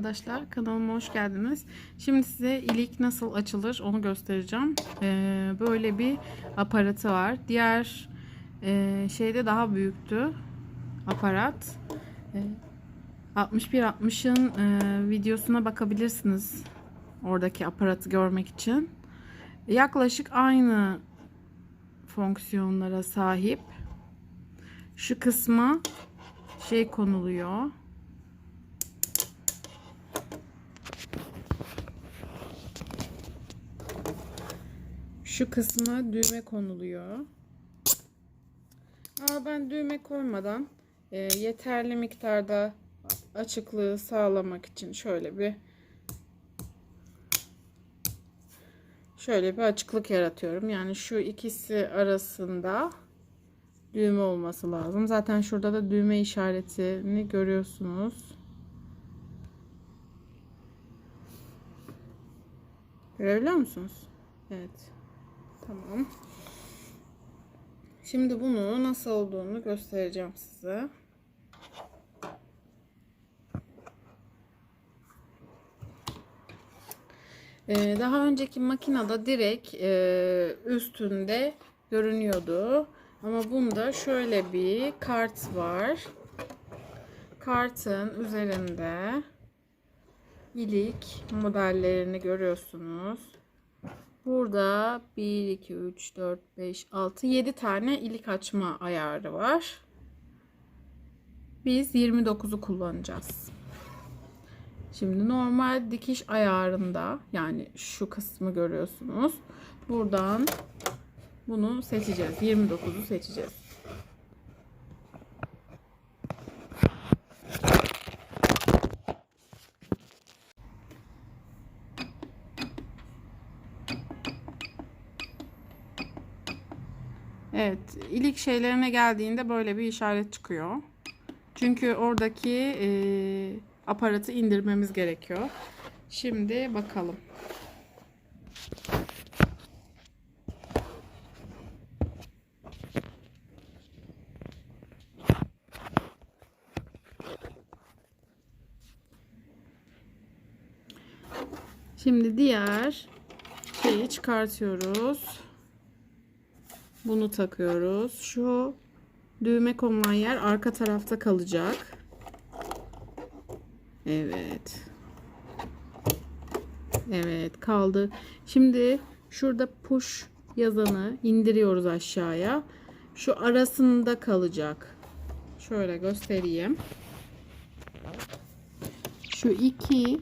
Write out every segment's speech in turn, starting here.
arkadaşlar kanalıma hoş geldiniz. Şimdi size ilik nasıl açılır onu göstereceğim. Ee, böyle bir aparatı var. Diğer e, şeyde daha büyüktü aparat. Ee, 6160'ın e, videosuna bakabilirsiniz oradaki aparatı görmek için. Yaklaşık aynı fonksiyonlara sahip. Şu kısma şey konuluyor. Şu kısma düğme konuluyor. Ama ben düğme koymadan e, yeterli miktarda açıklığı sağlamak için şöyle bir şöyle bir açıklık yaratıyorum. Yani şu ikisi arasında düğme olması lazım. Zaten şurada da düğme işaretini görüyorsunuz. Görebiliyor musunuz? Evet. Tamam. Şimdi bunu nasıl olduğunu göstereceğim size. Ee, daha önceki makinede direkt e, üstünde görünüyordu. Ama bunda şöyle bir kart var. Kartın üzerinde ilik modellerini görüyorsunuz. Burada 1, 2, 3, 4, 5, 6, 7 tane ilik açma ayarı var. Biz 29'u kullanacağız. Şimdi normal dikiş ayarında yani şu kısmı görüyorsunuz. Buradan bunu seçeceğiz. 29'u seçeceğiz. Evet, ilik şeylerine geldiğinde böyle bir işaret çıkıyor. Çünkü oradaki e, aparatı indirmemiz gerekiyor. Şimdi bakalım. Şimdi diğer şeyi çıkartıyoruz. Bunu takıyoruz. Şu düğme konulan yer arka tarafta kalacak. Evet. Evet kaldı. Şimdi şurada push yazanı indiriyoruz aşağıya. Şu arasında kalacak. Şöyle göstereyim. Şu iki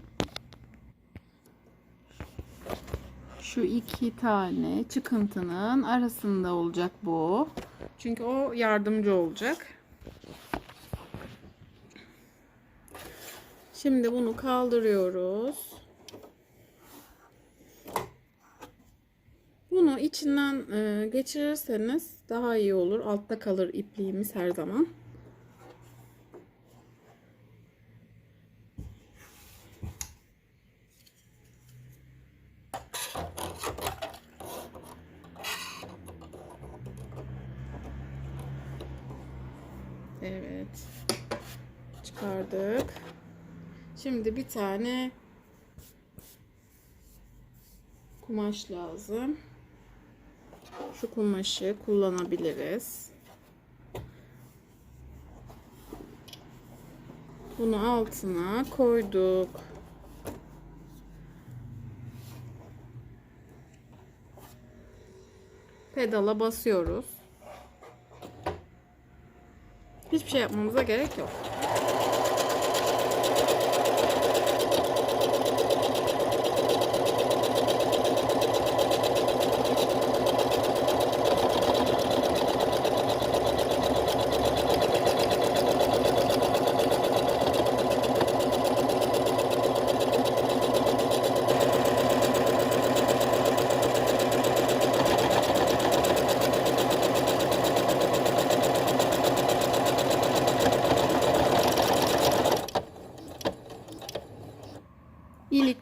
şu iki tane çıkıntının arasında olacak bu. Çünkü o yardımcı olacak. Şimdi bunu kaldırıyoruz. Bunu içinden e, geçirirseniz daha iyi olur. Altta kalır ipliğimiz her zaman. Evet. Çıkardık. Şimdi bir tane kumaş lazım. Şu kumaşı kullanabiliriz. Bunu altına koyduk. Pedala basıyoruz. Hiçbir şey yapmamıza gerek yok.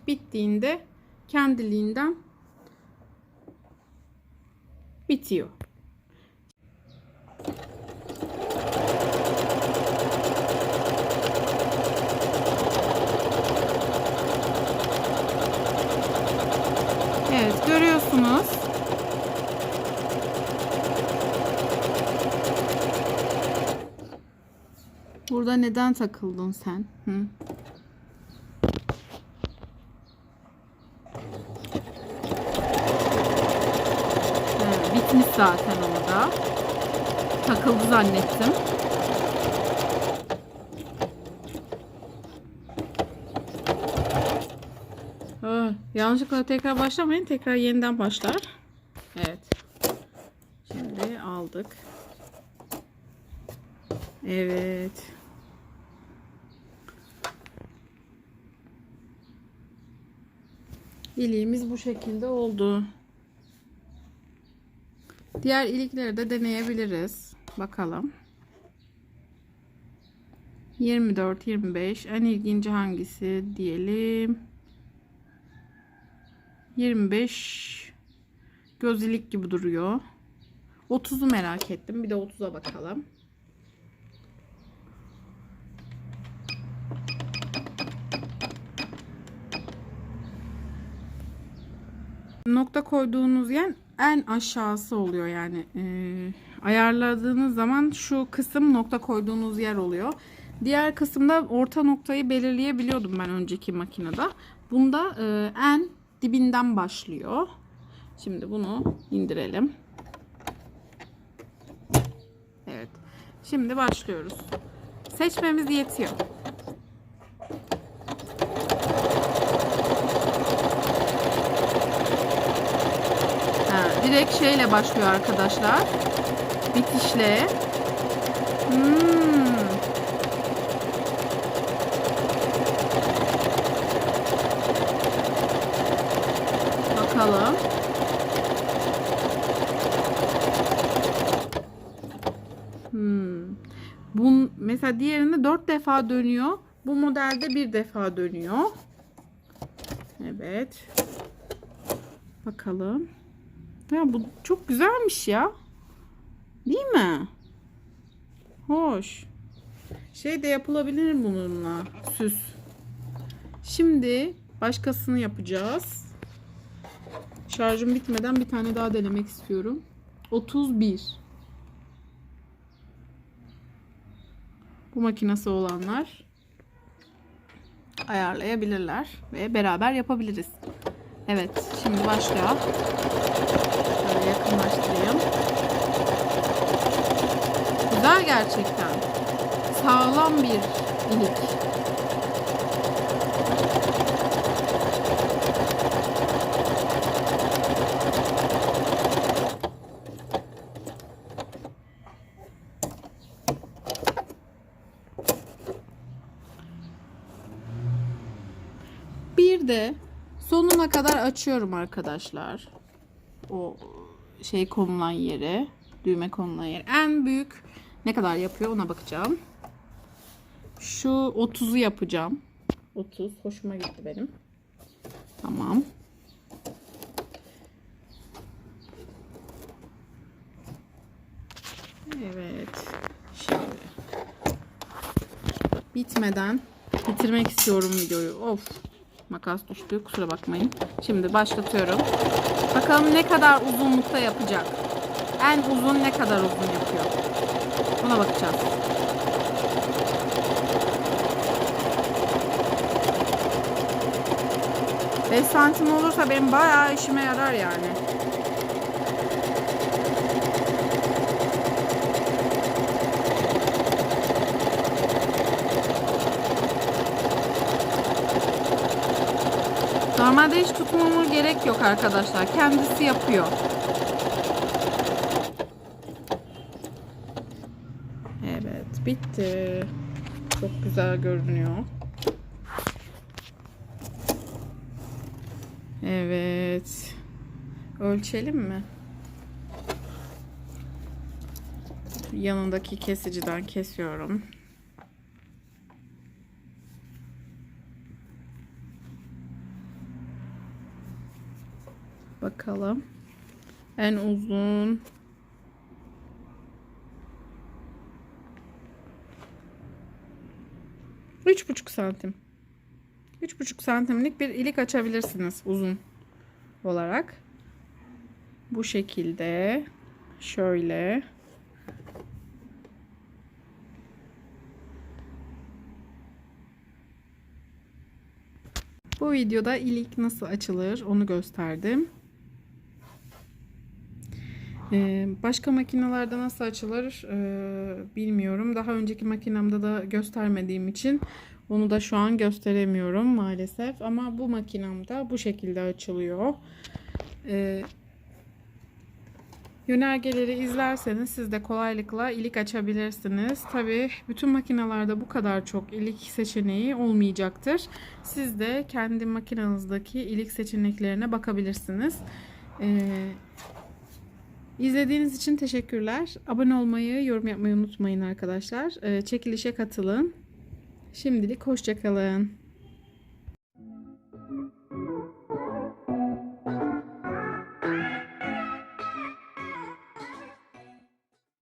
bittiğinde kendiliğinden bitiyor. Evet görüyorsunuz. Burada neden takıldın sen? Hı? Zaten orada. Takıldı zannettim. Ah, yanlışlıkla tekrar başlamayın. Tekrar yeniden başlar. Evet. Şimdi aldık. Evet. İliğimiz bu şekilde oldu. Diğer ilikleri de deneyebiliriz. Bakalım. 24, 25. En ilginci hangisi diyelim. 25 göz ilik gibi duruyor. 30'u merak ettim. Bir de 30'a bakalım. Nokta koyduğunuz yer en aşağısı oluyor yani. Ee, ayarladığınız zaman şu kısım nokta koyduğunuz yer oluyor. Diğer kısımda orta noktayı belirleyebiliyordum ben önceki makinede. Bunda e, en dibinden başlıyor. Şimdi bunu indirelim. Evet. Şimdi başlıyoruz. Seçmemiz yetiyor. Ha, direkt şeyle başlıyor arkadaşlar. Bitişle. Hmm. Bakalım. Hmm. Bu mesela diğerinde dört defa dönüyor. Bu modelde bir defa dönüyor. Evet. Bakalım. Ya bu çok güzelmiş ya. Değil mi? Hoş. Şey de yapılabilir bununla. Süs. Şimdi başkasını yapacağız. Şarjım bitmeden bir tane daha denemek istiyorum. 31. Bu makinesi olanlar ayarlayabilirler ve beraber yapabiliriz. Evet, şimdi başlıyor. Şöyle yakınlaştırayım. Güzel gerçekten. Sağlam bir ilik. Bir de sonuna kadar açıyorum arkadaşlar. O şey konulan yere, düğme konulan yer. En büyük ne kadar yapıyor ona bakacağım. Şu 30'u yapacağım. 30 hoşuma gitti benim. Tamam. Evet. Şimdi bitmeden bitirmek istiyorum videoyu. Of. Makas düştü. Kusura bakmayın. Şimdi başlatıyorum. Bakalım ne kadar uzunlukta yapacak. En uzun ne kadar uzun. Ona bakacağız. Beş santim olursa benim bayağı işime yarar yani. Normalde hiç tutmama gerek yok arkadaşlar. Kendisi yapıyor. Evet, bitti. Çok güzel görünüyor. Evet. Ölçelim mi? Yanındaki kesiciden kesiyorum. Bakalım. En uzun. Santim. Üç buçuk santimlik bir ilik açabilirsiniz uzun olarak bu şekilde şöyle Bu videoda ilik nasıl açılır onu gösterdim. Ee, başka makinelerde nasıl açılır ee, bilmiyorum. Daha önceki makinemde de göstermediğim için onu da şu an gösteremiyorum maalesef. Ama bu makinemde bu şekilde açılıyor. Ee, Yönergeleri izlerseniz siz de kolaylıkla ilik açabilirsiniz. Tabi bütün makinelerde bu kadar çok ilik seçeneği olmayacaktır. Siz de kendi makinenizdeki ilik seçeneklerine bakabilirsiniz. Ee, izlediğiniz için teşekkürler. Abone olmayı, yorum yapmayı unutmayın arkadaşlar. Ee, çekilişe katılın. Şimdilik hoşçakalın.